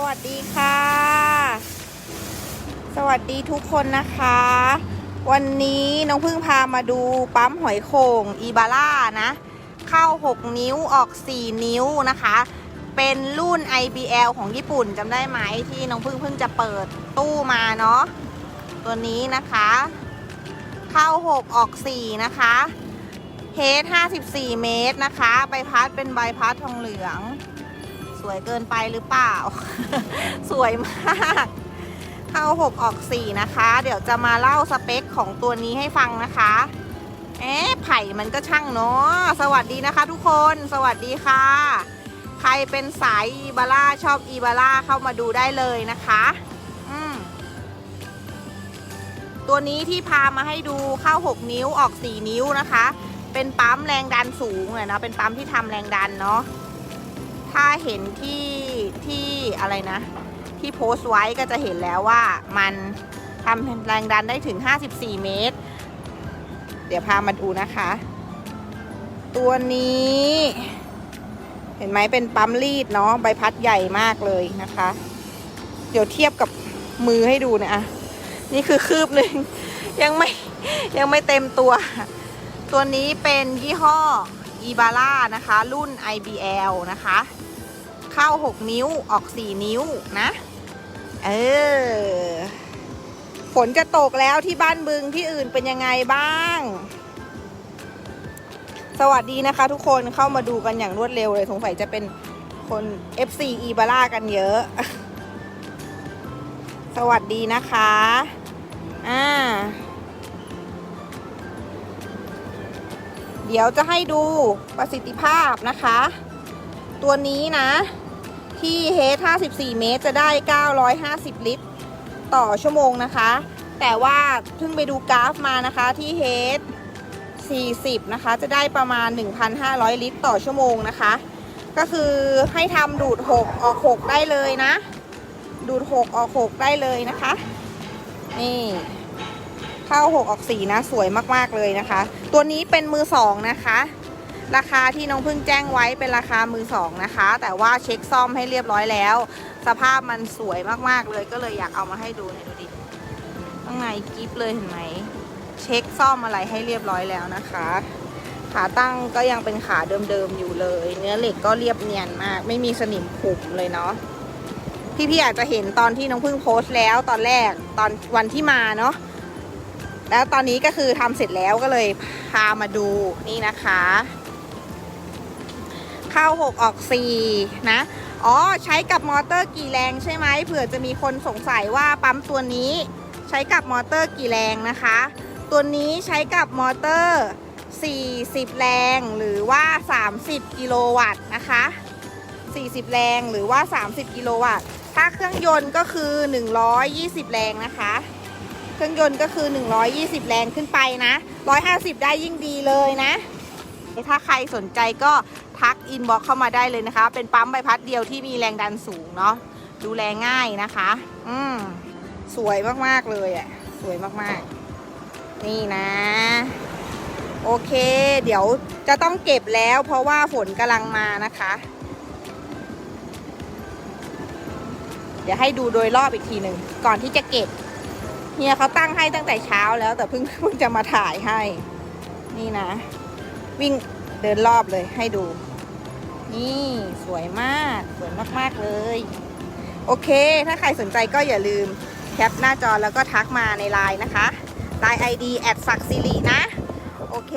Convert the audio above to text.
สวัสดีค่ะ สวัสดีทุกคนนะคะ วันนี้น้องพึ่งพามาดูปั๊มหอยโข่งอีบาร่านะ เข้า 6 นิ้วออก 4 นิ้วนะคะ เป็นรุ่น IBL ของญี่ปุ่นจำได้ไหมที่น้องพึ่งเพิ่งจะเปิดตู้มาเนาะตัวนี้นะคะ เข้า 6 ออก 4 นะคะเฮด54 เมตรนะคะ ใบพัดเป็นใบพัดทองเหลือง สวยเกินไปหรือเปล่า สวยมากเข้า6ออก 4 นะคะ เดี๋ยวจะมาเล่าสเปคของตัวนี้ให้ฟังนะคะเอ๊ะไผ่มันก็ช่างเนาะสวัสดีนะคะทุกคนสวัสดีค่ะ ใครเป็นสายอีบาร่าชอบอีบาร่าเข้ามาดูได้เลยนะคะอืมตัวนี้ที่พามาให้ดูเข้า 6 นิ้วออก 4 นิ้วนะคะ เป็นปั๊มแรงดันสูงเลยนะเป็นปั๊มที่ทำแรงดันเนาะ ถ้าเห็นที่ที่อะไรนะ ที่โพสต์ไว้ก็จะเห็นแล้วว่ามันทำแรงดันได้ถึง 54 เมตร เดี๋ยวพามาดูนะคะ ตัวนี้ เห็นไหมเป็นปั๊มรีดเนาะใบพัดใหญ่มากเลยนะคะ เดี๋ยวเทียบกับมือให้ดูเนะอะนี่คือคืบหนึ่ง ยังไม่ยังไม่เต็มตัว ตัวนี้เป็นยี่ห้ออีบาร่านะคะ รุ่น IBL นะคะ เข้า 6 นิ้วออก 4 นิ้วนะ เออฝนจะตกแล้วที่บ้านบึงที่อื่นเป็นยังไงบ้าง สวัสดีนะคะ ทุกคนเข้ามาดูกันอย่างรวดเร็วเลยสงสัยจะเป็นคน FC อีบาร่ากันเยอะ สวัสดีนะคะอ่าเดี๋ยวจะให้ดูประสิทธิภาพนะคะ ตัวนี้นะ ที่เฮด54 เมตรจะได้ 950 ลิตร ต่อชั่วโมงนะคะ แต่ว่าเพิ่งไปดูกราฟมานะคะที่เฮด40 นะคะ จะได้ประมาณ 1,500 ลิตร ต่อชั่วโมงนะคะ ก็คือให้ทำดูด 6 ออก 6 ได้เลยนะ ดูด 6 ออก 6 ได้เลยนะคะ นี่เข้า 6 ออก 4 นะ สวยมาก ๆ เลยนะคะ ตัวนี้เป็นมือ 2 นะคะ ราคาที่น้องพึ่งแจ้งไว้เป็นราคามือ2นะคะ แต่ว่าเช็คซ่อมให้เรียบร้อยแล้ว สภาพมันสวยมากๆเลยก็เลยอยากเอามาให้ดูเนี่ยดูดิข้างในกิฟเลยเห็นไหมเช็คซ่อมอะไรให้เรียบร้อยแล้วนะคะ ขาตั้งก็ยังเป็นขาเดิมๆอยู่เลย เนื้อเหล็กก็เรียบเนียนมาก ไม่มีสนิมขุ่มเลยเนาะพี่ๆอาจจะเห็นตอนที่น้องพึ่งโพสต์แล้วตอนแรกตอนวันที่มาเนาะแล้วตอนนี้ก็คือทำเสร็จแล้วก็เลยพามาดูนี่นะคะ เข้า 6 ออก 4 นะ อ๋อ ใช้กับมอเตอร์กี่แรงใช่ไหมเผื่อจะมีคนสงสัยว่าปั๊มตัวนี้ใช้กับมอเตอร์กี่แรงนะคะ ตัวนี้ใช้กับมอเตอร์ 40 แรงหรือว่า 30 กิโลวัตต์นะคะ 40 แรงหรือว่า 30 กิโลวัตต์ ถ้าเครื่องยนต์ก็คือ 120 แรงนะคะ เครื่องยนต์ก็คือ 120 แรงขึ้นไปนะ 150 ได้ยิ่งดีเลยนะ ถ้าใครสนใจก็ ทักอินบ็อกเข้ามาได้เลยนะคะ เป็นปั๊มใบพัดเดียวที่มีแรงดันสูงเนาะดูแลง่ายนะคะ อืมสวยมากๆเลยอะ่ะ สวยมากๆ นี่นะ โอเค เดี๋ยวจะต้องเก็บแล้วเพราะว่าฝนกำลังมานะคะ เดี๋ยวให้ดูโดยรอบอีกทีหนึ่งก่อนที่จะเก็บเฮียเขาตั้งให้ตั้งแต่เช้าแล้ว แต่เพิ่งเพิ่งจะมาถ่ายให้ นี่นะ วิ่งเดินรอบเลยให้ดู นี่สวยมากสวยมากๆเลย โอเค ถ้าใครสนใจก็อย่าลืมแคปหน้าจอแล้วก็ทักมาในไลน์นะคะไลน์ ID แอดสักซิรินะ โอเค